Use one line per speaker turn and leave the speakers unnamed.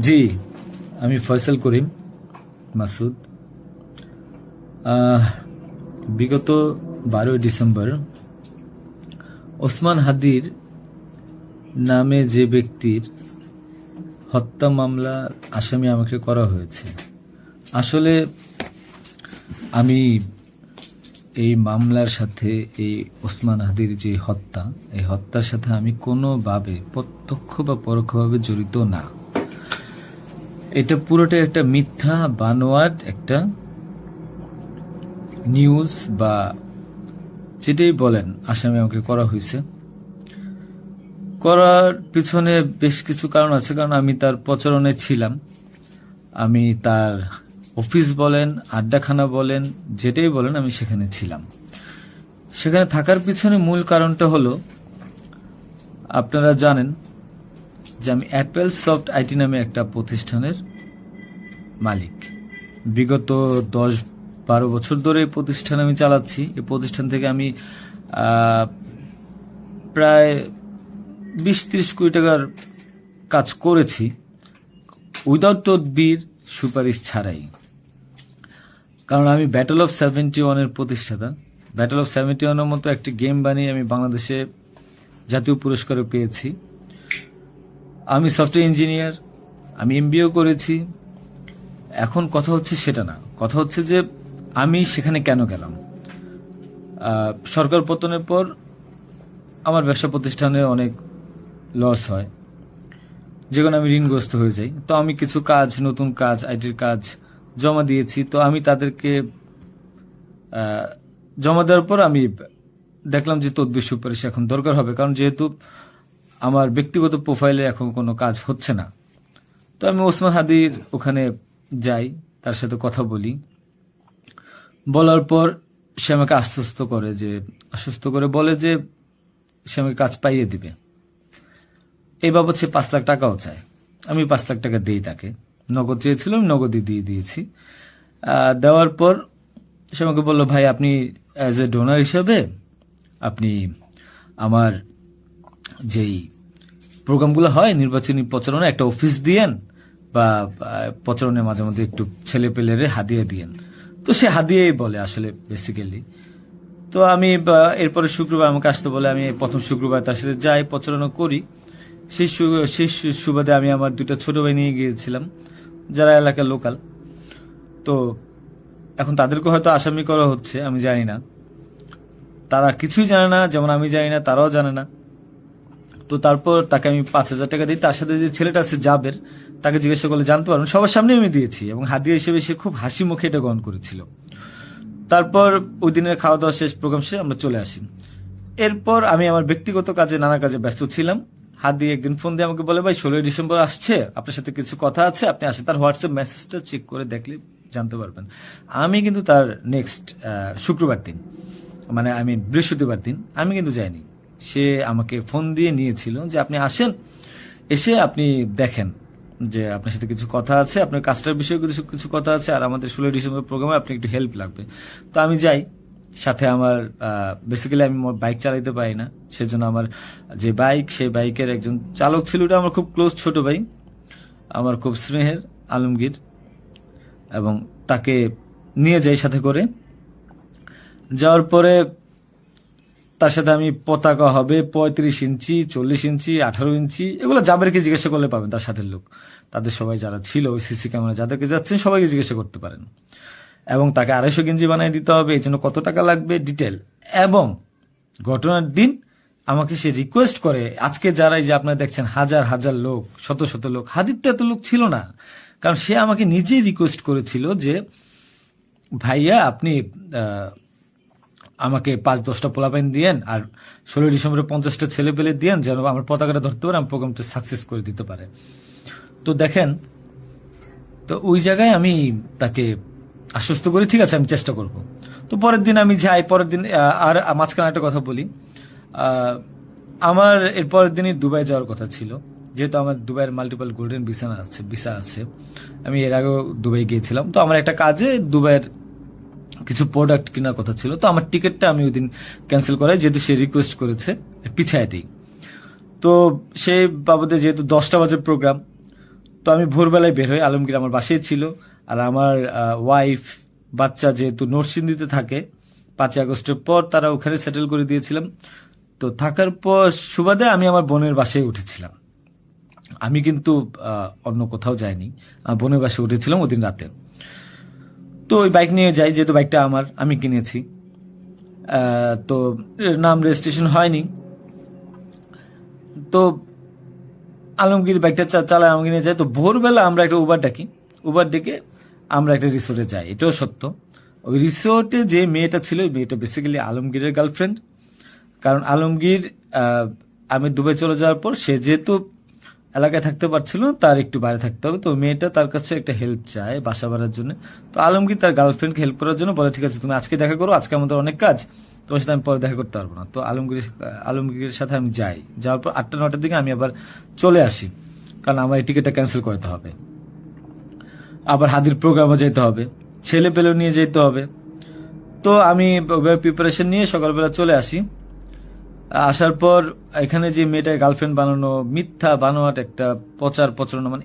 জি, আমি ফয়সাল করিম, মাসুদ। বিগত বারোই ডিসেম্বর, ওসমান হাদির নামে যে ব্যক্তির হত্যা মামলা আসামি আমাকে করা হয়েছে। আসলে আমি এই মামলার সাথে এই ওসমান হাদির যে হত্যা, এই হত্যার সাথে আমি কোনোভাবে প্রত্যক্ষ বা পরোক্ষভাবে জড়িত না। এটা পুরোটা একটা মিথ্যা, বানোয়াট একটা নিউজ বা যেটাই বলেন, আসামি আমাকে করা হয়েছে। করার পিছনে বেশ কিছু কারণ আছে, কারণ আমি তার প্রচারণে ছিলাম। আমি তার অফিস বলেন, আড্ডাখানা বলেন, যেটাই বলেন, আমি সেখানে ছিলাম। সেখানে থাকার পিছনে মূল কারণটা হলো, আপনারা জানেন যে আমি অ্যাপেল সফট আইটি নামে একটা প্রতিষ্ঠানের মালিক। বিগত দশ বারো বছর ধরে এই প্রতিষ্ঠান আমি চালাচ্ছি। এই প্রতিষ্ঠান থেকে আমি প্রায় বিশ ত্রিশ কোটি টাকার কাজ করেছি। উইদাউট তদবির সুপারিশ ছাড়াই। কারণ আমি ব্যাটল অফ সেভেন্টি ওয়ানের প্রতিষ্ঠাতা। ব্যাটল অফ সেভেন্টি ওয়ানের মতো একটি গেম বানিয়ে আমি বাংলাদেশে জাতীয় পুরস্কারও পেয়েছি। আমি সফটওয়্যার ইঞ্জিনিয়ার আমি এমবিও করেছি। এখন কথা হচ্ছে সেটা না। কথা হচ্ছে যে আমি সেখানে কেন গেলাম? সরকার পতনের পর আমার ব্যবসা প্রতিষ্ঠানে অনেক লস হয়। যেখানে আমি ঋণগ্রস্ত হয়ে যাই। তো আমি কিছু কাজ, নতুন কাজ আইটির কাজ জমা দিয়েছি। তো আমি তাদেরকে জমা দেওয়ার পর আমি দেখলাম যে তদবির সুপারিশ এখন দরকার হবে। কারণ যেহেতু আমার ব্যক্তিগত প্রোফাইলে এখন কোনো কাজ হচ্ছে না। তো আমি ওসমান হাদির ওখানে যাই, তার সাথে কথা বলি। বলার পর সে আমাকে আশ্বস্ত করে যে, আশ্বস্ত করে বলে যে, সে আমাকে কাজ পাইয়ে দিবে। এই বাবদ সে পাঁচ লাখ টাকাও চায়। আমি পাঁচ লাখ টাকা দিই তাকে। নগদ চেয়েছিল আমি নগদই দিয়ে দিয়েছি। দেওয়ার পর সে আমাকে বলল, ভাই, আপনি অ্যাজ এ ডোনার হিসাবে, আপনি আমার যেই প্রোগ্রামগুলো হয়, নির্বাচনী প্রচারণা একটা অফিস দিয়েন বা প্রচারণে মাঝে মধ্যে একটু ছেলে পেলেরে হাদিয়ে দিয়েন। তো সে হাদিয়েই বলে আসলে বেসিক্যালি তো আমি এরপরে শুক্রবার আমাকে আসতে বলে, আমি প্রথম শুক্রবার তার সাথে যাই, প্রচারণা করি। সেই সেই সুবাদে আমি আমার দুটো ছোট ভাই নিয়ে গিয়েছিলাম, যারা এলাকার লোকাল তো এখন তাদেরকে হয়তো আসামি করা হচ্ছে, আমি জানি না। তারা কিছুই জানে না, যেমন আমি জানি না, তারাও জানে না। তো তারপর তাকে আমি পাঁচ হাজার টাকা দিই। তার সাথে যে ছেলেটা আছে, জাবের, তাকে জিজ্ঞাসা করলে জানতে পারবেন, সবার সামনে আমি দিয়েছি এবং হাদিয়া হিসেবে সে খুব হাসি মুখে এটা গ্রহণ করেছিল। তারপর ওই দিনের খাওয়া দাওয়া শেষ, প্রোগ্রাম শেষ, আমরা চলে আসি। এরপর আমি আমার ব্যক্তিগত কাজে, নানা কাজে ব্যস্ত ছিলাম। হাত দিয়ে একদিন ফোন দিয়ে আমাকে বলে, ভাই, ষোলোই ডিসেম্বর আসছে। আপনার সাথে কিছু কথা আছে? আপনি আসে তার হোয়াটসঅ্যাপ মেসেজটা চেক করে দেখলে জানতে পারবেন। আমি কিন্তু তার নেক্সট শুক্রবার দিন মানে আমি বৃহস্পতিবার দিন, আমি কিন্তু যাইনি। সে আমাকে ফোন দিয়ে নিয়েছিল যে আপনি আসেন, এসে আপনি দেখেন যে আপনার সাথে কিছু কথা আছে, আপনার কাজটার বিষয়ে কিছু কিছু কথা আছে, আর আমাদের ষোলো ডিসেম্বর প্রোগ্রামে আপনি একটু হেল্প লাগবে। তো আমি যাই, সাথে আমার বেসিক্যালি আমি বাইক চালাইতে পারি না, সেজন্য আমার যে বাইক সেই বাইকের একজন চালক ছিল, ওটা আমার খুব ক্লোজ ছোট ভাই, আমার খুব স্নেহের আলমগীর, এবং তাকে নিয়ে যাই সাথে করে। যাওয়ার পরে তার সাথে আমি পতাকা হবে, পঁয়ত্রিশ ইঞ্চি, চল্লিশ ইঞ্চি, আঠারো ইঞ্চি, এগুলো জাবেরকে জিজ্ঞাসা করলে পাবেন, তার সাথে লোক। তাদের সবাই যারা ছিল, ওই সিসি ক্যামেরা যাদেরকে যাচ্ছেন, সবাইকে জিজ্ঞাসা করতে পারেন। এবং তাকে আড়াইশো গেঞ্জি বানিয়ে দিতে হবে এই জন্য কত টাকা লাগবে, ডিটেল। এবং ঘটনার দিন আমাকে সে রিকোয়েস্ট করে, আজকে যারাই যে আপনারা দেখছেন, হাজার হাজার লোক, শত শত লোক হাদিরটা এত লোক ছিল না। কারণ সে আমাকে নিজেই রিকোয়েস্ট করেছিল যে, ভাইয়া, আপনি আমাকে পাঁচ দশটা পোলাপাইন দিয়েন আর ষোলোই ডিসেম্বরে পঞ্চাশটা ছেলে পেলে দিয়েন যেন আমার পতাকাটা ধরতে পারে আমার প্রোগ্রামটা সাকসেস করে দিতে পারে। তো দেখেন, তো ওই জায়গায় আমি তাকে আশ্বস্ত করি, ঠিক আছে, আমি চেষ্টা করব। তো পরের দিন আমি যাই, পরের দিন আর মাঝখানে একটা কথা বলি। আমার এর পরের দিনই দুবাই যাওয়ার কথা ছিল। যেহেতু আমার দুবাইয়ের মাল্টিপল গোল্ডেন ভিসা আছে ভিসা আছে, আমি এর আগেও দুবাই গিয়েছিলাম। তো আমার একটা কাজে দুবাইয়ের কিছু প্রোডাক্ট কেনার কথা ছিল, তো আমার টিকিটটা আমি ওই দিন ক্যান্সেল করাই, যেহেতু সে রিকোয়েস্ট করেছে, পিছায় দিই। তো সেই বাবদে যেহেতু দশটা বাজে প্রোগ্রাম তো আমি ভোরবেলায় বের হই, আলমগীর আমার বাসায় ছিল, আর আমার ওয়াইফ বাচ্চা যেহেতু নরসিংদীতে থাকে, পাঁচই আগস্টের পর তারা ওখানে সেটেল করে দিয়েছিলাম। তো থাকার পর সুবাদে আমি আমার বোনের বাসায় উঠেছিলাম। আমি কিন্তু অন্য কোথাও যাইনি। বোনের বাসায় উঠেছিলাম ওদিন রাতে। তো ওই বাইক নিয়ে যাই, যেহেতু বাইকটা আমার, আমি কিনেছি। তো নাম রেজিস্ট্রেশন হয়নি। তো আলমগীর বাইকটা চালায় আমাকে নিয়ে যায়। তো ভোরবেলা আমরা একটা উবার ডাকি। উবার ডেকে আমরা একটা রিসোর্টে যাই। এটাও সত্য। ওই রিসোর্টে যে মেয়েটা ছিল, ওই মেয়েটা বেসিক্যালি আলমগীরের গার্লফ্রেন্ড কারণ আলমগীর আমি দুবাই চলে যাওয়ার পর সে যেহেতু এলাকায় থাকতে পারছিল, তার একটু বাইরে থাকতে হবে। তো মেয়েটা তার কাছে একটা হেল্প চায় বাসা বাড়ার জন্য। তো আলমগীর তার গার্লফ্রেন্ডকে হেল্প করার জন্য বলে, ঠিক আছে, তুমি আজকে দেখা করো, আজকে আমাদের অনেক কাজ, তোমার সাথে আমি পরে দেখা করতে পারব না। তো আলমগীর, আলমগীরের সাথে আমি যাই। যাওয়ার পর আটটা, নটার দিকে আমি আবার চলে আসি, কারণ আমার এই টিকিটটা ক্যান্সেল করতে হবে। আবার হাদির প্রোগ্রামে যেতে হবে ছেলে পেলেও নিয়ে যেতে হবে। তো আমি প্রিপারেশন নিয়ে সকালবেলা চলে আসি। আসার পর এখানে যে মেয়েটা গার্লফ্রেন্ড বানানো মিথ্যা বানোয়াট একটা প্রচার প্রচারণা মানে